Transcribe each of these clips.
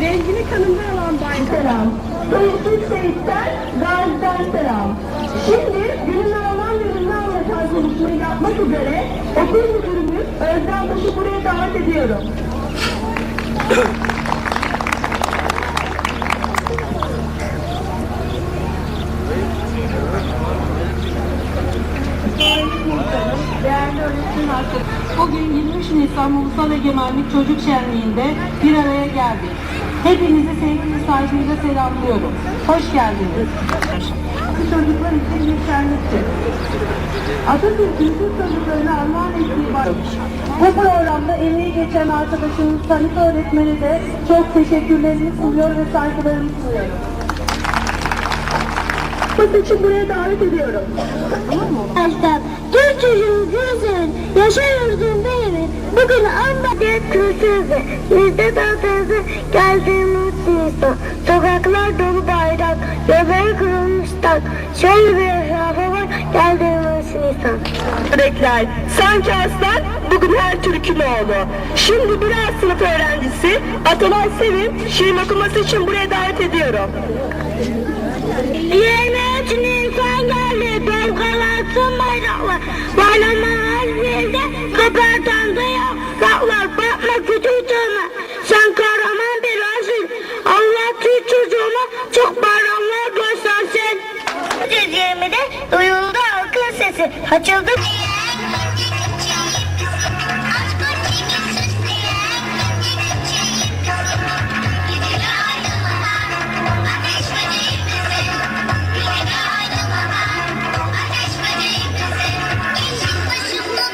tanımda olan Bay Selam. Sayısız Seyit'ten Gazi'den selam. Şimdi günün Alman yılını anlatan konuşmayı yapmak üzere okul müdürümüz Özlem Taş'ı buraya davet ediyorum. Bugün 23 Nisan Ulusal Egemenlik Çocuk Şenliği'nde bir araya geldik. Hepinizi sevgi saygıyla selamlıyorum. Hoş geldiniz. Bu çocuklar için bir şenliktir. Atatürk'ün Türk çocuklarına armağan ettiği var. Bu programda emeği geçen arkadaşımız Sanit öğretmeni de çok teşekkürlerimi sunuyor ve saygılarımı sunuyorum. Bu için buraya davet ediyorum. Arkadaşlar, Türk çocuğu Gülsün, yaşa yurdun değil Bugün Anadolu kültürü, yüzde dağıtırdı geldiğimiz Nisan. Sokaklar dolu bayrak, gözleri kırılmış tak. Şöyle bir etrafı var geldiğimiz Nisan. Yürekler, sanki aslan bugün her Türk'ün oğlu. Şimdi birer sınıf öğrencisi Atalay Sevim şiir okuması için buraya davet ediyorum. 23 sesi, açıldı. Başımda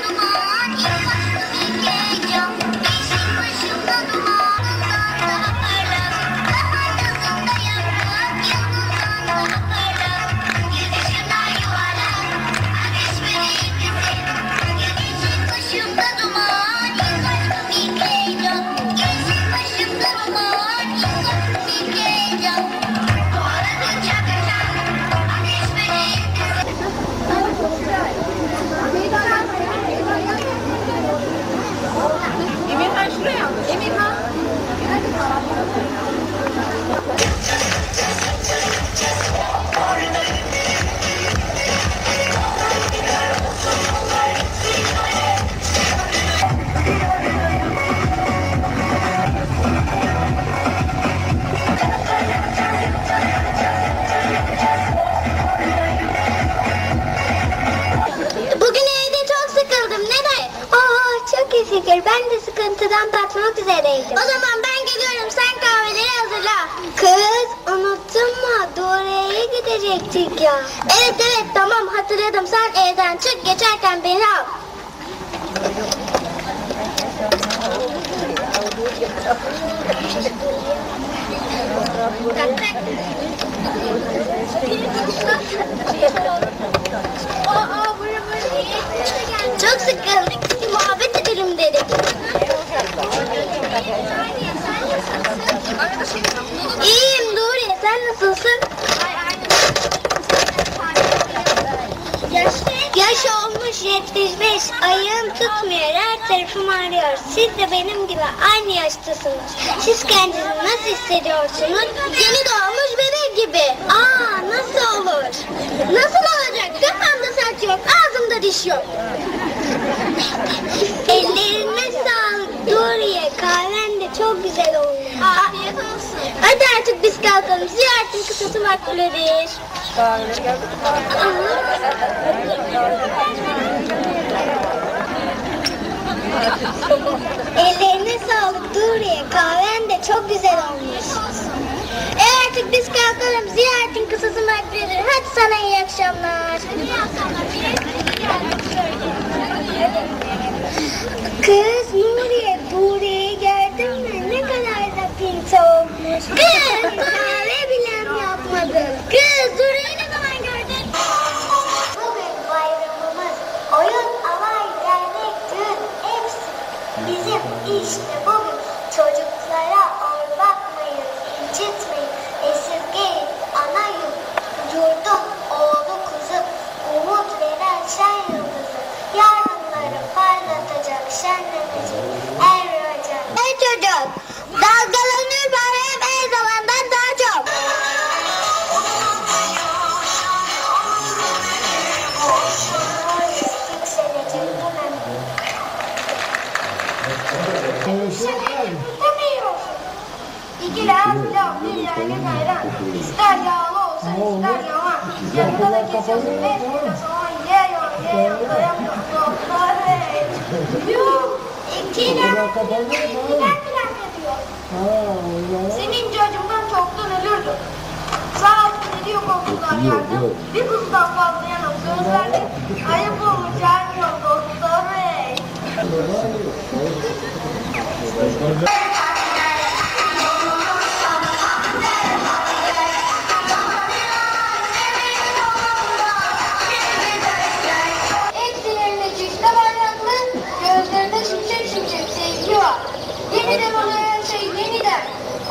Fikir. Ben de sıkıntıdan patlamak üzereydim. O zaman ben geliyorum. Sen kahveleri hazırla. Kız unuttun mu? Doğruya gidecektik ya. Evet evet tamam hatırladım. Sen evden çık geçerken beni al. Çok Nasılsın? Yaş, olmuş 75. Ayağım tutmuyor. Her tarafım ağrıyor. Siz de benim gibi aynı yaştasınız. Siz kendinizi nasıl hissediyorsunuz? Yeni doğmuş bebek gibi. Aa nasıl olur? Nasıl olacak? Kafamda saç yok. Ağzımda diş yok. Ellerine sağlık Doriye. Kahven de çok güzel olmuş. Afiyet olsun. Hadi artık biz kalkalım. Ziyaretin kısası makbuledir. Ellerine sağlık Duriye. Kahven de çok güzel olmuş. E artık biz kalkalım. Ziyaretin kısası makbuledir. Hadi sana iyi akşamlar. Kız Nuriye, olmuş. Demiyor. İki lira pilav, bir tane ayran. İster yağlı olsun, ister yavan. Yanında da kesiyorsun, ne istiyorsa soğan yiyor, yiyor, doyamıyor. Doktor bey. Yuh! İki lira pilav yapıyor. Senin cacımdan çoktan ölürdü. Sağ olsun ne diyor komşular yardım. Bir kuzudan fazla yanım söz verdim. Ayıp olmuş gelmiyor doktor bey. Hepsilerinde çifte bayraklı, gözlerinde şimşek şimşek sevgi var. Yeniden oluyor şey yeniden.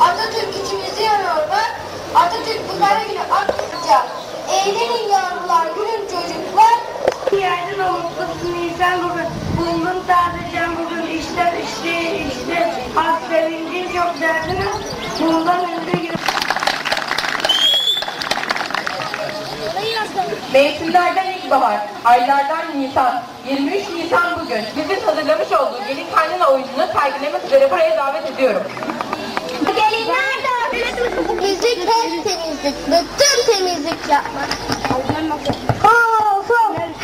Atatürk içimizi yanıyor bak. Atatürk bu kara günü atmayacak. Eğlenin yavrular, gülün çocuklar. Yerden o mutlusun insan bugün. Bulundum sadece işler işte işte. Az sevincin çok derdiniz. Bundan önce gibi. Mevsimlerden ilkbahar, aylardan Nisan. 23 Nisan bugün. Bizim hazırlamış olduğu gelin kaynana oyununu sergilemek üzere buraya davet ediyorum. Gelinler de temizlik hep temizlik. Bütün temizlik yapmak.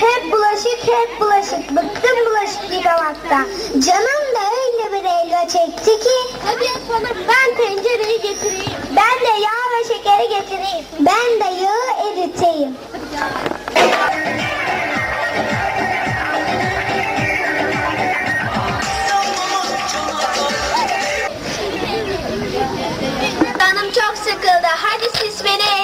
Hep bulaşık hep bulaşık. Bıktım bulaşık yıkamaktan. Canım da öyle bir elma çekti ki. Hadi yapalım. Ben tencereyi getireyim. Ben de yağ ve şekeri getireyim. Ben de yağı eriteyim. Canım çok sıkıldı. Hadi siz beni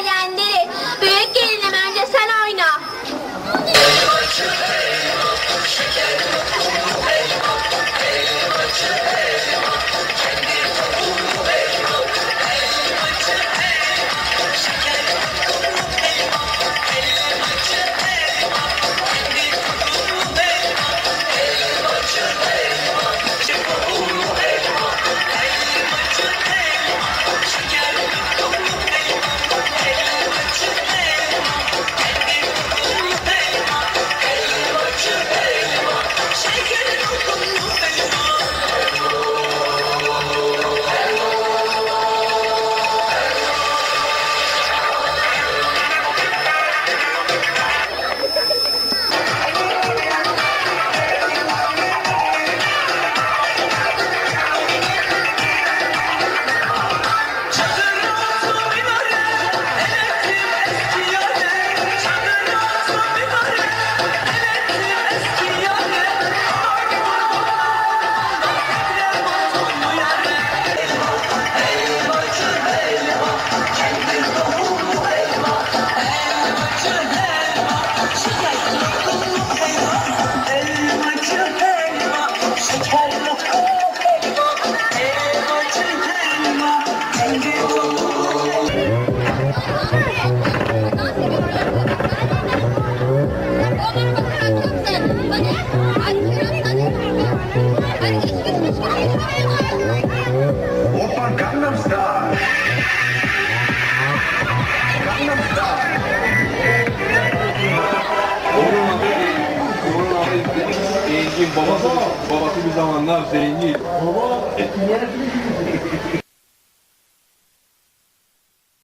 babası babası bir zamanlar zengin.